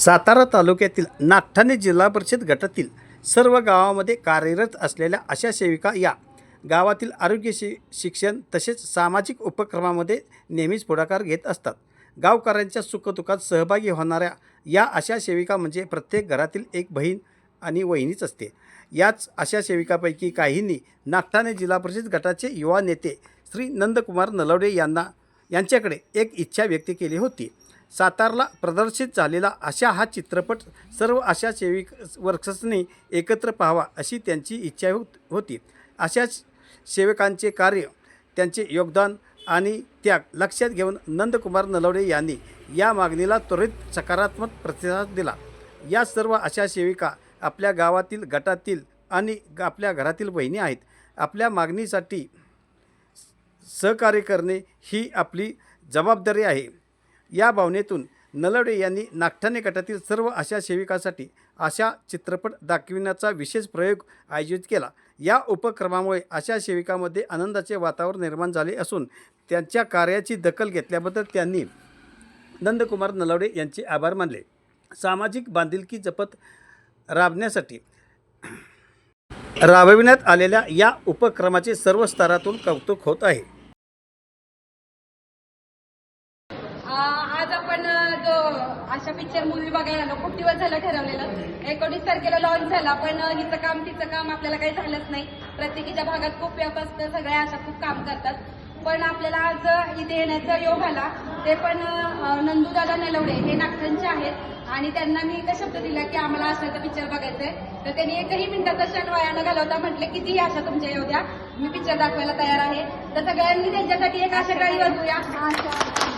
सातारा तालुक्यातील नागठाणे जिल्हा परिषद गटातील सर्व गावामध्ये कार्यरत असलेल्या अशा सेविका या गावातील आरोग्य शि शिक्षण तसेच सामाजिक उपक्रमामध्ये नेहमीच पुढाकार घेत असतात. गावकऱ्यांच्या सुखदुःखात सहभागी होणाऱ्या या अशा सेविका म्हणजे प्रत्येक घरातील एक बहीण आणि वहिनीच असते. याच अशा सेविकापैकी काहींनी नागठाणे जिल्हा परिषद गटाचे युवा नेते श्री नंदकुमार नलवडे यांना यांच्याकडे एक इच्छा व्यक्त केली होती. सातारला प्रदर्शित झालेला अशा हा चित्रपट सर्व अशा सेविक वर्क्सने एकत्र पाहावा अशी त्यांची इच्छा होत होती. अशाच सेवकांचे कार्य त्यांचे योगदान आणि त्याग लक्षात घेऊन नंदकुमार नलवडे यांनी या मागणीला त्वरित सकारात्मक प्रतिसाद दिला. या सर्व अशा सेविका आपल्या गावातील गटातील आणि ग- आपल्या घरातील बहिणी आहेत. आपल्या मागणीसाठी सहकार्य करणे ही आपली जबाबदारी आहे. या भावनेतून नलवडे यांनी नागठाणे गटातील सर्व अशा सेविकासाठी आशा चित्रपट दाखविण्याचा विशेष प्रयोग आयोजित केला. या उपक्रमामुळे अशा सेविकामध्ये आनंदाचे वातावरण निर्माण झाले असून त्यांच्या कार्याची दखल घेतल्याबद्दल त्यांनी नंदकुमार नलवडे यांचे आभार मानले. सामाजिक बांधिलकी जपत राबण्यासाठी राबविण्यात आलेल्या या उपक्रमाचे सर्व स्तरातून कौतुक होत आहे. आज आपण जो अशा पिक्चर मूवी बघायला आलो खूप दिवस झालं ठरवलेलं. एकोणीस तारखेला लॉन्च झाला पण हिचं काम तिचं काम आपल्याला काही झालंच नाही. प्रत्येकीच्या भागात खूप व्याप असतं सगळ्या अशा खूप काम करतात. पण आपल्याला आज इथे येण्याचा योग आला. ते पण नंदूदादा नलवडे हे नागठांचे आहेत. आणि त्यांना मी एकच शब्द दिला की आम्हाला अशाचा पिक्चर बघायचंय. तर त्यांनी एकही मिनिटाचा क्षण वायानं घालवता. म्हटले कितीही आशा तुमच्या येऊ द्या. मी पिक्चर दाखवायला तयार आहे. तर सगळ्यांनी त्यांच्यासाठी एक आशा गाडी अच्छा